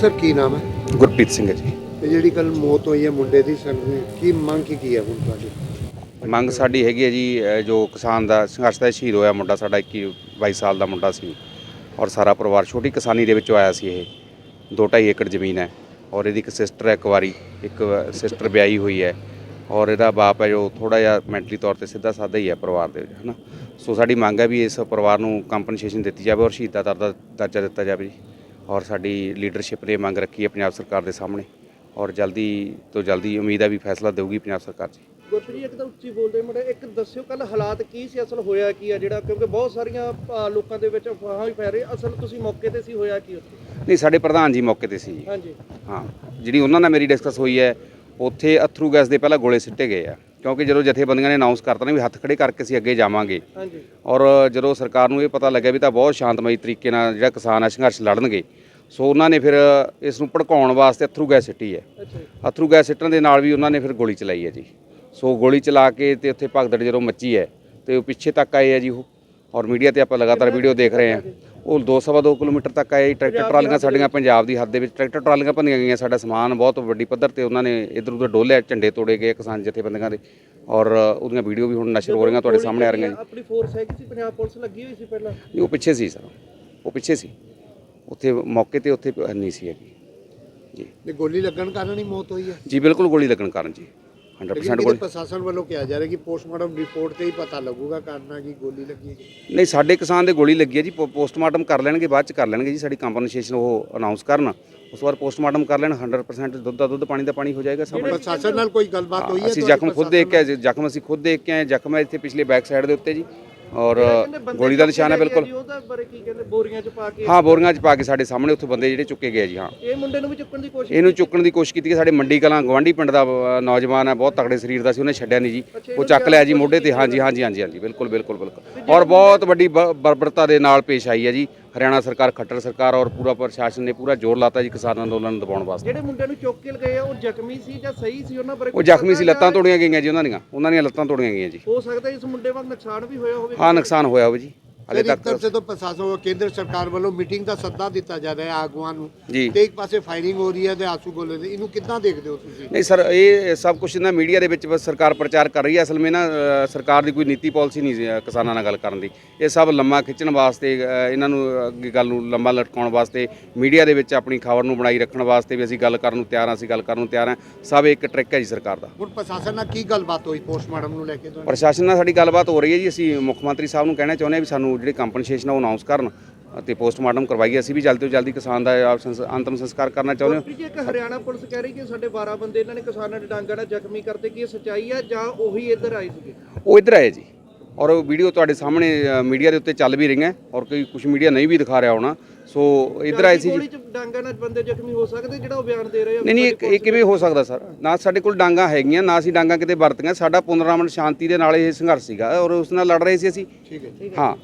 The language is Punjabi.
ਸਰ ਕੀ ਨਾਮ ਹੈ? ਗੁਰਪ੍ਰੀਤ ਸਿੰਘ ਹੈ ਜੀ। ਤੇ ਜਿਹੜੀ ਕੱਲ ਮੌਤ ਹੋਈ ਹੈ ਮੁੰਡੇ ਦੀ ਸੰਗ ਕੀ ਮੰਗ ਕੀ ਕੀ ਹੈ ਹੁਣ ਤੁਹਾਡੀ? ਮੰਗ ਸਾਡੀ ਹੈਗੀ ਹੈ ਜੀ ਅਹ ਜੋ ਕਿਸਾਨ ਦਾ ਸੰਘਰਸ਼ ਦਾ ਸ਼ਹੀਦ ਹੋਇਆ ਮੁੰਡਾ ਸਾਡਾ 21 22 ਸਾਲ ਦਾ ਮੁੰਡਾ ਸੀ ਔਰ ਸਾਰਾ ਪਰਿਵਾਰ ਛੋਟੀ ਕਿਸਾਨੀ ਦੇ ਵਿੱਚੋਂ ਆਇਆ ਸੀ ਇਹ। 2.5 ਏਕੜ ਜ਼ਮੀਨ ਹੈ ਔਰ ਇਹਦੀ ਇੱਕ ਸਿਸਟਰ ਹੈ ਕੁਆਰੀ ਇੱਕ ਸਿਸਟਰ ਵਿਆਹੀ ਹੋਈ ਹੈ ਔਰ ਇਹਦਾ ਬਾਪ ਹੈ ਜੋ ਥੋੜਾ ਜਿਹਾ ਮੈਂਟਲੀ ਤੌਰ ਤੇ ਸਿੱਧਾ ਸਾਦਾ ਹੀ ਹੈ ਪਰਿਵਾਰ ਦੇ ਵਿੱਚ ਹਨਾ? ਸੋ ਸਾਡੀ ਮੰਗ ਹੈ ਵੀ ਇਸ ਪਰਿਵਾਰ ਨੂੰ ਕੰਪਨਸੇਸ਼ਨ ਦਿੱਤੀ ਜਾਵੇ ਔਰ ਸ਼ਹੀਦਾਂ ਦਾ ਦਰਜਾ ਦਿੱਤਾ ਜਾਵੇ ਜੀ। ਔਰ ਸਾਡੀ ਲੀਡਰਸ਼ਿਪ ਨੇ ਮੰਗ ਰੱਖੀ ਹੈ ਪੰਜਾਬ ਸਰਕਾਰ ਦੇ ਸਾਹਮਣੇ। ਔਰ ਜਲਦੀ ਤੋਂ ਜਲਦੀ ਉਮੀਦ ਹੈ ਵੀ ਫੈਸਲਾ ਦੇਊਗੀ ਪੰਜਾਬ ਸਰਕਾਰ ਜੀ। ਗੁਰਪ੍ਰੀਤ ਇੱਕ ਤਾਂ ਉੱਚੀ ਬੋਲਦੇ ਮੁੰਡੇ ਇੱਕ ਦੱਸਿਓ ਕੱਲ ਹਾਲਾਤ ਕੀ ਸੀ ਅਸਲ ਹੋਇਆ ਕੀ ਆ ਜਿਹੜਾ? ਕਿਉਂਕਿ ਬਹੁਤ ਸਾਰੀਆਂ ਲੋਕਾਂ ਦੇ ਵਿੱਚ ਅਫਵਾਹਾਂ ਵੀ ਫੈਲ ਰਹੀ ਅਸਲ ਤੁਸੀਂ ਮੌਕੇ ਤੇ ਸੀ ਹੋਇਆ ਕੀ ਉੱਥੇ? ਨਹੀਂ ਸਾਡੇ ਪ੍ਰਧਾਨ ਜੀ ਮੌਕੇ ਤੇ ਸੀ ਜੀ। ਹਾਂਜੀ। ਹਾਂ ਜਿਹੜੀ ਉਹਨਾਂ ਨਾਲ ਮੇਰੀ ਡਿਸਕਸ ਹੋਈ ਹੈ ਉੱਥੇ ਅਥਰੂ ਗੈਸ ਦੇ ਪਹਿਲਾਂ ਗੋਲੇ ਸਿੱਟੇ ਗਏ ਆ। ਕਿਉਂਕਿ ਜਦੋਂ ਜਥੇਬੰਦੀਆਂ ਨੇ ਅਨਾਉਂਸ ਕਰਤਾ ਨਾ ਵੀ ਹੱਥ ਖੜੇ ਕਰਕੇ ਅਸੀਂ ਅੱਗੇ ਜਾਵਾਂਗੇ। ਹਾਂਜੀ। ਔਰ ਜਦੋਂ ਸਰਕਾਰ ਨੂੰ ਇਹ ਪਤਾ ਲੱਗਿਆ ਵੀ ਤਾਂ ਬਹੁਤ ਸ਼ਾਂਤਮਈ ਤਰੀਕੇ ਨਾਲ ਜਿਹੜਾ ਕਿਸਾਨ ਆ ਸੰਘਰਸ਼ ਲੜਨਗੇ ਸੋ ਉਹਨਾਂ ਨੇ ਫਿਰ ਇਸ ਨੂੰ ਭੜਕਾਉਣ ਵਾਸਤੇ ਅਥਰੂ ਗੈਸ ਸਿੱਟੀ ਹੈ। ਅਥਰੂ ਗੈਸ ਸਿੱਟਣ ਦੇ ਨਾਲ ਵੀ ਉਹਨਾਂ ਨੇ ਫਿਰ ਗੋਲੀ ਚਲਾਈ ਹੈ ਜੀ। ਸੋ ਗੋਲੀ ਚਲਾ ਕੇ ਤੇ ਉੱਥੇ ਭਗਦੜ ਜਦੋਂ ਮੱਚੀ ਹੈ ਤੇ ਉਹ ਪਿੱਛੇ ਤੱਕ ਆਏ ਆ ਜੀ ਉਹ। ਔਰ ਮੀਡੀਆ ਤੇ ਆਪਾਂ ਲਗਾਤਾਰ ਵੀਡੀਓ ਦੇਖ ਰਹੇ ਹਾਂ। ਉਹ 2.5 ਕਿਲੋਮੀਟਰ ਤੱਕ ਆਏ। ਟਰੈਕਟਰ ਟਰਾਲੀਆਂ ਸਾਡੀਆਂ ਪੰਜਾਬ ਦੀ ਹੱਦ ਦੇ ਵਿੱਚ। ਟਰੈਕਟਰ ਟਰਾਲੀਆਂ ਭੰਨੀਆਂ ਗਈਆਂ ਸਾਡਾ ਸਮਾਨ ਬਹੁਤ ਵੱਡੀ ਪੱਧਰ ਤੇ ਉਹਨਾਂ ਨੇ ਇਧਰ ਉਧਰ ਡੋਲਿਆ ਝੰਡੇ ਤੋੜੇ ਗਏ ਕਿਸਾਨ ਜਥੇਬੰਦੀਆਂ ਦੇ। ਔਰ ਉਹਦੀਆਂ ਵੀਡੀਓ ਵੀ ਹੁਣ ਨਸ਼ਰ ਹੋ ਰਹੀਆਂ ਤੁਹਾਡੇ ਸਾਹਮਣੇ ਆ ਰਹੀਆਂ ਜੀ। ਆਪਣੀ ਫੋਰਸ ਹੈਗੀ ਸੀ ਪੰਜਾਬ ਪੁਲਿਸ ਲੱਗੀ ਹੋਈ ਸੀ ਪਹਿਲਾਂ। ਨਹੀਂ, ਉਹ ਪਿੱਛੇ ਸੀ ਸਰ। ਉਹ ਪਿੱਛੇ ਸੀ। ਉੱਥੇ ਮੌਕੇ ਤੇ ਉੱਥੇ ਨਹੀਂ ਸੀ ਹੈਗੀ। ਜੀ। ਤੇ ਗੋਲੀ ਲੱਗਣ ਕਾਰਨ ਹੀ ਮੌਤ ਹੋਈ ਹੈ। ਜੀ ਬਿਲਕੁਲ ਗੋਲੀ ਲੱਗਣ ਕਾਰਨ ਜੀ। 100% ਕਿਤੇ ਗੋਲੀ ਪ੍ਰਸ਼ਾਸਨ ਵੱਲੋਂ ਕਿਹਾ ਜਾ ਰਿਹਾ ਕਿ ਪੋਸਟਮਾਰਟਮ ਰਿਪੋਰਟ ਤੇ ਹੀ ਪਤਾ ਲੱਗੂਗਾ ਕਾਰਨਾਂ ਕੀ ਗੋਲੀ ਲੱਗੀ ਹੈ ਨਹੀਂ ਸਾਡੇ ਕਿਸਾਨ ਦੇ ਗੋਲੀ ਲੱਗੀ ਹੈ ਜੀ ਪੋਸਟਮਾਰਟਮ ਕਰ ਲੈਣਗੇ ਬਾਅਦ ਚ ਕਰ ਲੈਣਗੇ ਜੀ ਸਾਡੀ ਕੰਪਨਸੇਸ਼ਨ ਉਹ ਅਨਾਉਂਸ ਕਰਨ। ਉਸ ਤੋਂ ਬਾਅਦ ਪੋਸਟਮਾਰਟਮ ਕਰ ਲੈਣ 100% ਦੁੱਧ ਦਾ ਦੁੱਧ ਪਾਣੀ ਦਾ ਪਾਣੀ ਹੋ ਜਾਏਗਾ ਸਭ। ਪ੍ਰਸ਼ਾਸਨ ਨਾਲ ਕੋਈ ਗੱਲਬਾਤ ਹੋਈ ਹੈ ਅਸੀਂ ਜ਼ਖਮ ਖੁਦ ਦੇਖ ਕੇ ਜ਼ਖਮ ਅਸੀਂ ਖੁਦ ਦੇਖ ਕੇ ਆਏ ਜ਼ਖਮ ਹੈ ਇੱਥੇ ਪਿਛਲੇ ਬੈਕ ਸਾਈਡ ਦੇ ਉੱਤੇ ਜੀ। ਔਰ ਗੋਲੀ ਦਾ ਨਿਸ਼ਾਨ ਹੈ ਬਿਲਕੁਲ। ਜੀ, ਉਹਦਾ ਬਾਰੇ ਕੀ ਕਹਿੰਦੇ? ਬੋਰੀਆਂ ਚ ਪਾ ਕੇ ਹਾਂ ਬੋਰੀਆਂ 'ਚ ਪਾ ਕੇ ਸਾਡੇ ਸਾਹਮਣੇ ਉੱਥੇ ਬੰਦੇ ਜਿਹੜੇ ਚੁੱਕੇ ਗਏ ਜੀ ਹਾਂ। ਇਹ ਮੁੰਡੇ ਨੂੰ ਵੀ ਚੁੱਕਣ ਦੀ ਕੋਸ਼ਿਸ਼ ਇਹਨੂੰ ਚੁੱਕਣ ਦੀ ਕੋਸ਼ਿਸ਼ ਕੀਤੀ ਸਾਡੇ ਮੰਡੀ ਕਲਾਂ ਗਵਾਂਢੀ ਪਿੰਡ ਦਾ ਅ, ਨੌਜਵਾਨ ਹੈ ਬਹੁਤ ਤਕੜੇ ਸਰੀਰ ਦਾ ਸੀ ਉਹਨੇ ਛੱਡਿਆ ਨਹੀਂ ਜੀ। ਉਹ ਚੱਕ ਲਿਆ ਜੀ ਮੋਢੇ ਤੇ ਹਾਂਜੀ ਹਾਂਜੀ ਹਾਂਜੀ ਹਾਂਜੀ ਬਿਲਕੁਲ ਬਿਲਕੁਲ ਬਿਲਕੁਲ। ਔਰ ਬਹੁਤ ਵੱਡੀ ਬ- ਬਰਬਰਤਾ ਦੇ ਨਾਲ ਪੇਸ਼ ਆਈ ਹੈ ਜੀ। ਹਰਿਆਣਾ ਸਰਕਾਰ ਖੱਟਰ ਸਰਕਾਰ ਔਰ ਪੂਰਾ ਪ੍ਰਸ਼ਾਸਨ ਨੇ ਪੂਰਾ ਜ਼ੋਰ ਲਾਤਾ ਜੀ ਕਿਸਾਨ ਅੰਦੋਲਨ ਨੂੰ ਦਬਾਉਣ ਵਾਸਤੇ। ਜਿਹੜੇ ਮੁੰਡੇ ਨੂੰ ਚੁੱਕ ਕੇ ਲਗਾਏ ਆ ਉਹ ਜ਼ਖਮੀ ਸੀ ਜਾਂ ਸਹੀ ਸੀ ਉਹਨਾਂ ਬਾਰੇ ਉਹ ਜ਼ਖਮੀ ਸੀ ਲੱਤਾਂ ਤੋੜੀਆਂ ਗਈਆਂ ਜੀ ਉਹਨਾਂ ਦੀਆਂ ਉਹਨਾਂ ਦੀਆਂ ਲੱਤਾਂ ਤੋੜੀਆਂ ਗਈਆਂ ਜੀ। ਹੋ ਸਕਦਾ ਇਸ ਮੁੰਡੇ ਵਾਂਗ ਨੁਕਸਾਨ ਵੀ ਹੋਇਆ ਹੋਵੇ। ਹਾਂ ਨੁਕਸਾਨ ਹੋਇਆ ਹੋਵੇ ਜੀ। ਹਲੇ ਤੱਕ ਤਾਂ ਪ੍ਰਸ਼ਾਸਨ ਕੇਂਦਰ ਸਰਕਾਰ ਵੱਲੋਂ ਮੀਟਿੰਗ ਦਾ ਸੱਦਾ ਦਿੱਤਾ ਜਾ ਰਿਹਾ ਹੈ ਆਗੂਆਂ ਨੂੰ ਤੇ ਇੱਕ ਪਾਸੇ ਫਾਇਰਿੰਗ ਹੋ ਰਹੀ ਹੈ ਤੇ ਆਸੂ ਗੋਲੇ ਦੇ ਇਹਨੂੰ ਕਿੱਦਾਂ ਦੇਖਦੇ ਹੋ ਤੁਸੀਂ? ਨਹੀਂ ਸਰ ਇਹ ਸਭ ਕੁਝ ਨਾ ਮੀਡੀਆ ਦੇ ਵਿੱਚ ਬਸ ਸਰਕਾਰ ਪ੍ਰਚਾਰ ਕਰ ਰਹੀ ਹੈ। ਅਸਲ ਵਿੱਚ ਨਾ ਸਰਕਾਰ ਦੀ ਕੋਈ ਨੀਤੀ ਪਾਲਿਸੀ ਨਹੀਂ ਕਿਸਾਨਾਂ ਨਾਲ ਗੱਲ ਕਰਨ ਦੀ। ਇਹ ਸਭ ਲੰਮਾ ਖਿੱਚਣ ਵਾਸਤੇ ਇਹਨਾਂ ਨੂੰ ਅੱਗੇ ਗੱਲ ਨੂੰ ਲੰਮਾ ਲਟਕਾਉਣ ਵਾਸਤੇ ਮੀਡੀਆ ਦੇ ਵਿੱਚ ਆਪਣੀ ਖਬਰ ਨੂੰ ਬਣਾਈ ਰੱਖਣ ਵਾਸਤੇ ਵੀ ਅਸੀਂ ਗੱਲ ਕਰਨ ਨੂੰ ਤਿਆਰ ਹਾਂ ਅਸੀਂ ਗੱਲ ਕਰਨ ਨੂੰ ਤਿਆਰ ਹਾਂ। ਸਭ ਇੱਕ ਟ੍ਰਿਕ ਹੈ ਜੀ ਸਰਕਾਰ ਦਾ। ਹੁਣ ਪ੍ਰਸ਼ਾਸਨ ਨਾਲ ਕੀ ਗੱਲਬਾਤ ਹੋਈ ਪੋਸਟਮਾਰਟਮ ਨੂੰ ਲੈ ਕੇ? ਪ੍ਰਸ਼ਾਸਨ ਨਾਲ ਸਾਡੀ ਗੱਲਬਾਤ ਹੋ ਰਹੀ ਹੈ ਜੀ। ਅਸੀਂ ਮੁੱਖ ਮੰਤਰੀ ਸਾਹਿਬ ਨੂੰ ਕਹਿਣਾ ਚਾਹੁੰਦੇ ਹਾਂ ਵੀ ਸਾਨੂੰ ਜਿਹੜੀ ਕੰਪਨਸੇਸ਼ਨ ਆ ਉਹ ਅਨਾਉਂਸ ਕਰਨ ਅਤੇ ਪੋਸਟਮਾਰਟਮ ਕਰਵਾਈਏ। ਅਸੀਂ ਵੀ ਜਲਦੀ ਤੋਂ ਜਲਦੀ ਕਿਸਾਨ ਦਾ ਆਪ ਸੰਸ- ਅੰਤਮ ਸੰਸਕਾਰ ਕਰਨਾ ਚਾਹੁੰਦੇ ਹਾਂ। ਜੀ ਇੱਕ ਹਰਿਆਣਾ ਪੁਲਿਸ ਕਹਿ ਰਹੀ ਕਿ ਸਾਡੇ 12 ਬੰਦੇ ਇਹਨਾਂ ਨੇ ਕਿਸਾਨਾਂ ਦੇ ਡਾਂਗਾਂ ਨਾਲ ਜ਼ਖਮੀ ਕਰਤੇ ਕੀ ਇਹ ਸੱਚਾਈ ਹੈ ਜਾਂ ਉਹੀ ਇੱਧਰ ਆਏ ਸੀਗੇ? ਉਹ ਇੱਧਰ ਆਏ ਜੀ। ਔਰ ਉਹ ਵੀਡੀਓ ਤੁਹਾਡੇ ਸਾਹਮਣੇ ਮੀਡੀਆ ਦੇ ਉੱਤੇ ਚੱਲ ਵੀ ਰਹੀਆਂ ਔਰ ਕੋਈ ਕੁਝ ਮੀਡੀਆ ਨਹੀਂ ਵੀ ਦਿਖਾ ਰਿਹਾ ਹੋਣਾ। ਸੋ ਇੱਧਰ ਆਏ ਸੀ ਗੋਲੀ ਜੀ ਚ ਡਾਂਗਾਂ ਨਾਲ ਬੰਦੇ ਜ਼ਖਮੀ ਹੋ ਸਕਦੇ ਜਿਹੜਾ ਉਹ ਬਿਆਨ ਦੇ ਰਹੇ ਆ? ਨਹੀਂ ਨਹੀਂ ਇਹ- ਇਹ ਕਿਵੇਂ ਹੋ ਸਕਦਾ ਸਰ? ਨਾ ਸਾਡੇ ਕੋਲ ਡਾਂਗਾ ਹੈਗੀਆਂ ਨਾ ਅਸੀਂ ਡਾਂਗਾ ਕਿਤੇ ਵਰਤੀਆਂ। ਸਾਡਾ ਪੁਨਰਾਮਨ ਸ਼ਾਂਤੀ ਦੇ ਨਾਲ ਇਹ ਸੰਘਰਸ਼ ਸੀਗਾ ਔਰ ਉਸ ਨਾਲ ਲੜ ਰਹੇ ਸੀ ਅਸੀਂ। ਠੀਕ ਹੈ ਹਾਂ।